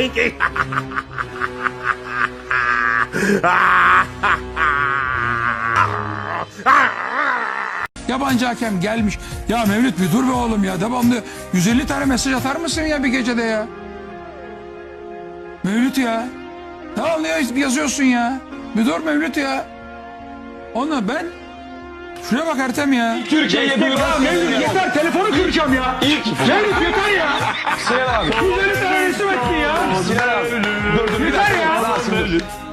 Pinky. Yabancı hakem gelmiş. Ya Mevlüt bir dur be oğlum ya. Devamlı 150 tane mesaj atar mısın ya bir gecede ya? Mevlüt ya. Devamlı ya- yazıyorsun ya. Bir dur Mevlüt ya. Ona ben... Şuraya bak Ertem ya. Türkiye'ye duyuran Mevlüt yeter telefonu kıracağım ya. İlk Mevlüt yeter ya. Sinan abi. Yüzleri tane resim ettin ya. Sinan abi. Dur dur bir Yeter ya.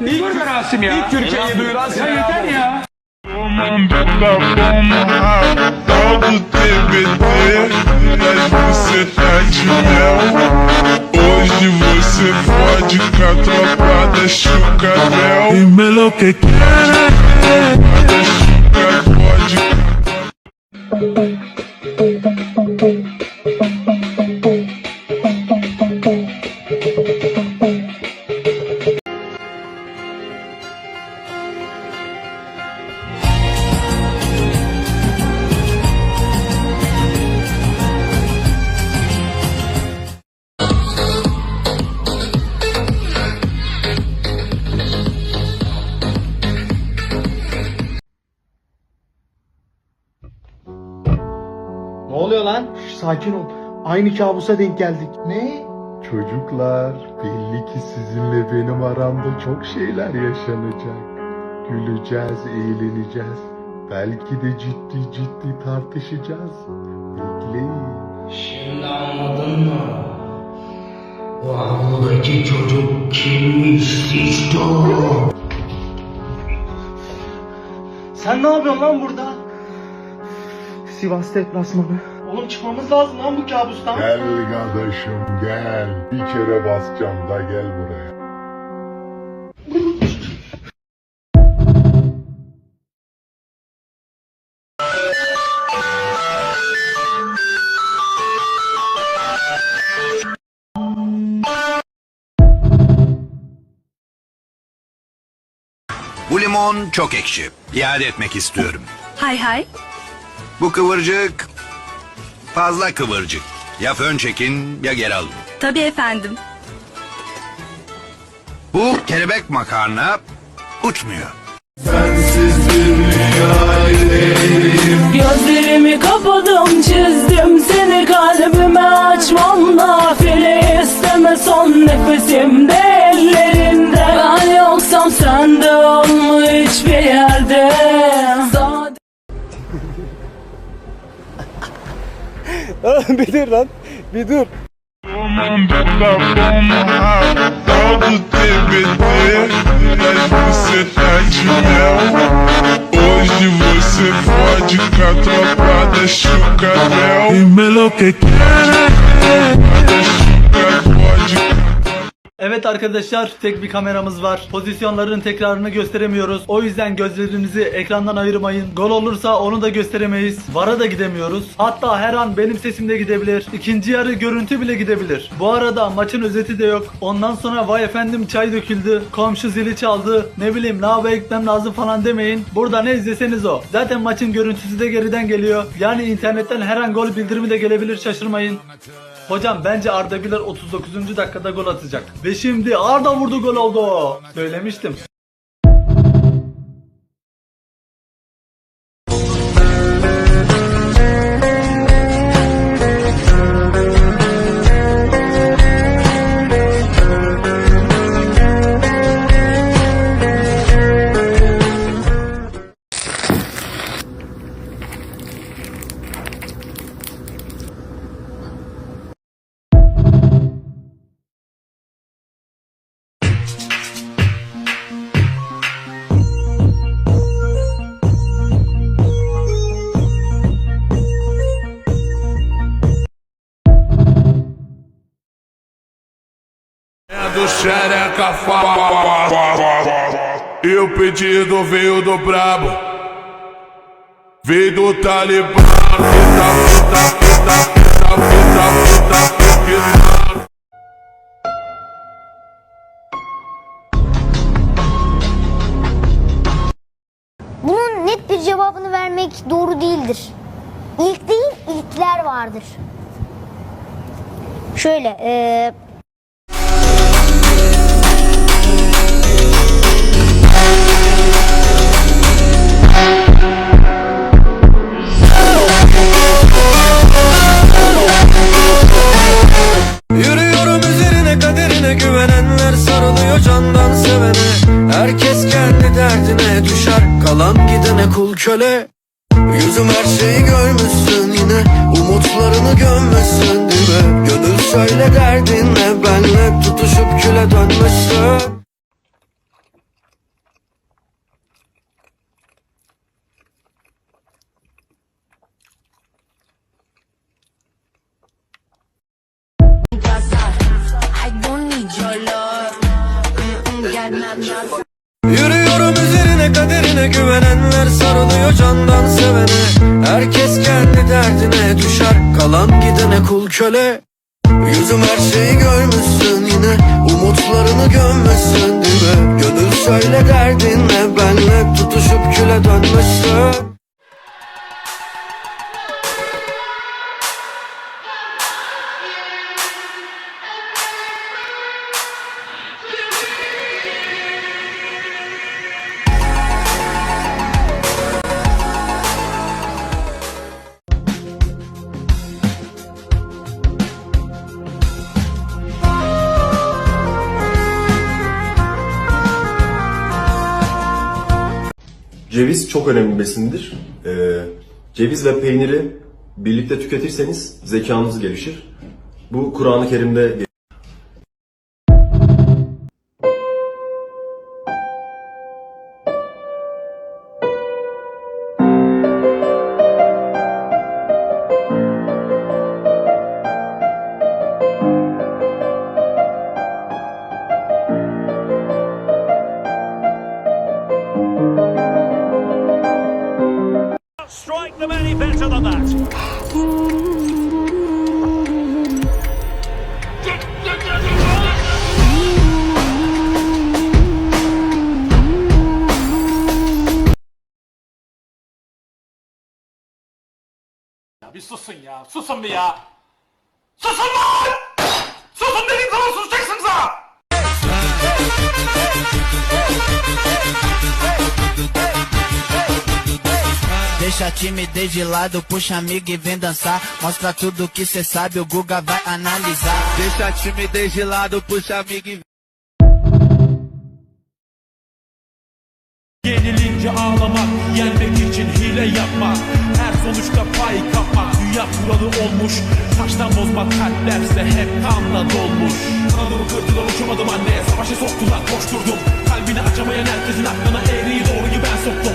İlk dur be Rasim ya. İlk Türkiye'ye duyuran Ya Sinan yeter ya. Hoje você pode com a tropa da. E melhor que quer, da Chuca Sakin ol. Aynı kabusa denk geldik. Ne? Çocuklar, belli ki sizinle benim aramda çok şeyler yaşanacak. Güleceğiz, eğleneceğiz. Belki de ciddi ciddi tartışacağız. Bekleyin. Şimdi anladın mı? O avludaki çocuk kimmiş Sisto? Sen ne yapıyorsun lan burada? Sivas deplasmanı. Oğlum çıkmamız lazım lan bu kabustan. Gel kardeşim gel. Bir kere basacağım da gel buraya. Bu limon çok ekşi. İade etmek istiyorum. Hay hay. Bu kıvırcık fazla kıvırcık. Ya fön çekin ya geri alın. Tabii efendim. Bu kelebek makarna uçmuyor. Gözlerimi kapadım çizdim seni kalbime açmam nafile isteme son nefesimde bir dur lan. Bir dur. Hoje você pode com a tropa da Chucabel. E melhor que quer. Evet arkadaşlar tek bir kameramız var. Pozisyonların tekrarını gösteremiyoruz. O yüzden gözlerinizi ekrandan ayırmayın. Gol olursa onu da gösteremeyiz. VAR'a da gidemiyoruz. Hatta her an benim sesim de gidebilir. İkinci yarı görüntü bile gidebilir. Bu arada maçın özeti de yok. Ondan sonra vay efendim çay döküldü. Komşu zili çaldı. Ne bileyim lavaboya gitmem lazım falan demeyin. Burada ne izleseniz o. Zaten maçın görüntüsü de geriden geliyor. Yani internetten her an gol bildirimi de gelebilir şaşırmayın. Hocam bence Arda Güler 39. dakikada gol atacak. Ve şimdi Arda vurdu gol oldu. Söylemiştim. O pedido veio do brabo Veio do Talibã fita, fita, fita, fita, fita, fita Bunun net bir cevabını vermek doğru değildir. İlk değil, ilkler vardır. Şöyle, eee köle Yüzüm her şeyi görmüşsün yine Umutlarını gömmüşsün değil mi? Gönül söyle derdin ne Benle tutuşup küle dönmüşsün. Yürüyorum güvenenler sarılıyor candan sevene. Herkes kendi derdine düşer. Kalan gidene kul köle. Yüzüm her şeyi görmüşsün yine. Umutlarını gömmüşsün değil mi? Gönül söyle derdin ne Benle tutuşup küle dönmüşsün Ceviz çok önemli besindir. Ee, ceviz ve peyniri birlikte tüketirseniz zekanız gelişir. Bu Kur'an-ı Kerim'de Ya bir susun ya. Susun bir ya. Susun lan! Susun dediğim zaman susacaksınız ha! Deixa a timidez de lado, puxa amigo e vem dançar. Mostra tudo que cê sabe, o Guga vai analisar. Deixa a timidez de lado, puxa amigo e Yenilince ağlamak, yenmek için hile yapmak. Her sonuçta pay kapmak, dünya kuralı olmuş. Taştan bozmak kalplerse hep kanla dolmuş. Kanadımı kırdılar uçamadım anne, savaşa soktular koşturdum. Kalbini açamayan herkesin aklına eğriyi doğruyu ben soktum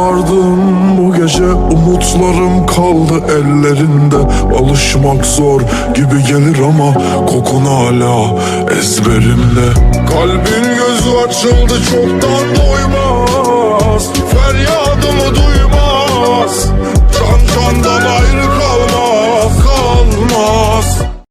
sardım bu gece Umutlarım kaldı ellerinde. Alışmak zor gibi gelir ama Kokun hala ezberimde. Kalbin gözü açıldı çoktan doymaz Feryadımı duymaz. Can candan ayrı kalmaz Kalmaz